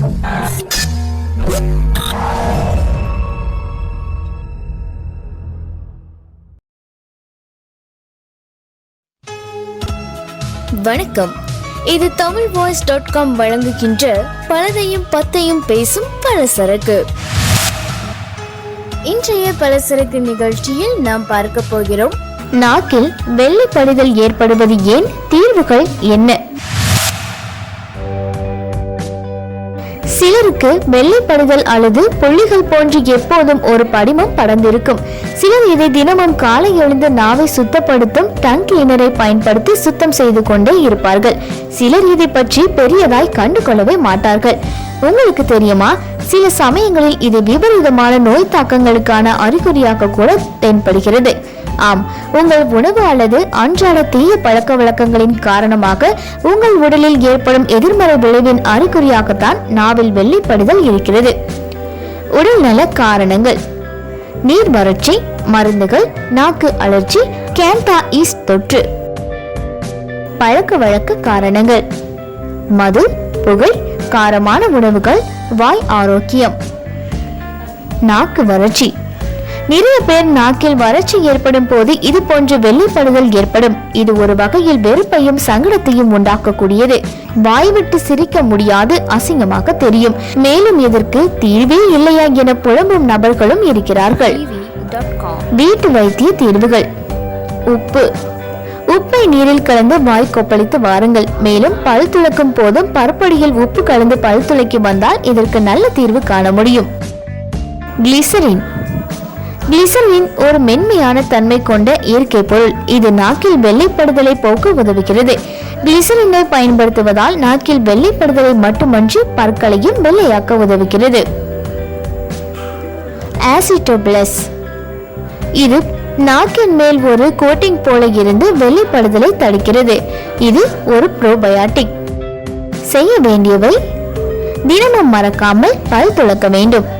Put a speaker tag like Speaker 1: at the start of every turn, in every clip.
Speaker 1: வணக்கம். இது Tamil voice dot com வழங்குகின்ற பலதையும் பத்தையும் பேசும் பலசரக்கு. இன்றைய பலசரக்கு நிகழ்ச்சியில் நாம் பார்க்க போகிறோம். நாக்கில் வெள்ளை படிதல் ஏற்படுவது ஏன்? தீர்வுகள் என்ன? சிலருக்கு வெள்ளைப்படுதல் அல்லது புள்ளிகள் போன்று எப்போதும் ஒரு படிமம் படர்ந்திருக்கும். சிலர் இதை தினமும் காலை எழுந்து நாவை சுத்தப்படுத்தும் டங் கிளீனரை பயன்படுத்தி சுத்தம் செய்து கொண்டே இருப்பார்கள். சிலர் இதை பற்றி பெரியதாய் கண்டு கொள்ளவே மாட்டார்கள். உங்களுக்கு தெரியுமா? சில சமயங்களில் இது விபரீதமான நோய் தாக்கங்களுக்கான அறிகுறியாக கூட தென்படுகிறது. ஆம். உங்கள் உணவு அல்லது அன்றாட தீய பழக்க வழக்கங்களின் காரணமாக உங்கள் உடலில் ஏற்படும் எதிர்மறை விளைவின் அறிகுறியாகத்தான் நாவில் வெள்ளைப்படுதல் இருக்கிறது. உடல்நல காரணங்கள். நீர் வறட்சி மருந்துகள் நாக்கு அழற்சி கேண்டா ஈஸ்ட் தொற்று. பழக்க வழக்க காரணங்கள். மது புகை காரமான உணவுகள் வாய் ஆரோக்கியம். நாக்கு வறட்சி. நிறைய பேர் நாக்கில் வறட்சி ஏற்படும் போது இது போன்ற வெள்ளைப்படுதல் ஏற்படும். இது ஒரு வகையில் வெறுப்பையும் சங்கடத்தையும் உண்டாக்கக்கூடியது. வாய் விட்டு சிரிக்க முடியாது அசிங்கமாக தெரியும். மேலும் இதற்கு தீர்வே இல்லையா என புலம்பும் நபர்களும் இருக்கிறார்கள். வீட்டு வைத்திய தீர்வுகள். உப்பு. உப்பை நீரில் கலந்து வாய் கொப்பளித்து வாருங்கள். மேலும் பல் துளக்கும் போதும் பருப்படியில் உப்பு கலந்து பல் துளைக்கு வந்தால் இதற்கு நல்ல தீர்வு காண முடியும். கிளிசரின். கிளிசரின் ஒரு மென்மையான தன்மை கொண்ட இயற்கை பொருள். இது நாக்கில் வெள்ளைப்படுதலை போக்க உதவுகிறது. கிளிசரினை பயன்படுத்துவதால் நாக்கில் வெள்ளைப்படுதலை மட்டுமன்றி பற்களையும் வெள்ளையாக்க உதவுகிறது. ஆசிட்டோபிளஸ் இது நாக்கின் மேல் ஒரு கோட்டிங் போல இருந்து வெள்ளைப்படுதலை தடுக்கிறது. இது ஒரு ப்ரோபயாட்டிக் செய்ய வேண்டியவை தினமும் மறக்காமல் பல் துளக்க வேண்டும்.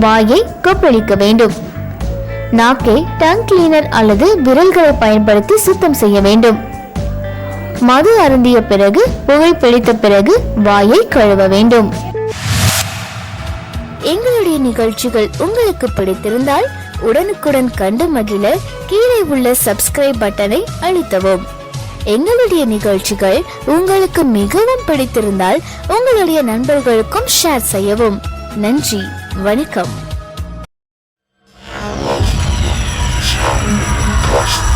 Speaker 1: வாயை கொப்பளிக்க வேண்டும். நாக்கை டங் கிளீனர் அல்லது விரல்களை பயன்படுத்தி சுத்தம் செய்ய வேண்டும். மது அருந்திய பிறகு புகை பிடித்த பிறகு வாயை கழுவ வேண்டும். எங்களுடைய நிகழ்ச்சிகள் உங்களுக்கு பிடித்திருந்தால் உடனுக்குடன் கண்டு மகிழ கீழே உள்ள சப்ஸ்கிரைப் பட்டனை அழுத்தவும். எங்களுடைய நிகழ்ச்சிகள் உங்களுக்கு மிகவும் பிடித்திருந்தால் உங்களுடைய நண்பர்களுக்கும் ஷேர் செய்யவும். நன்றி வணக்கம். Podcast.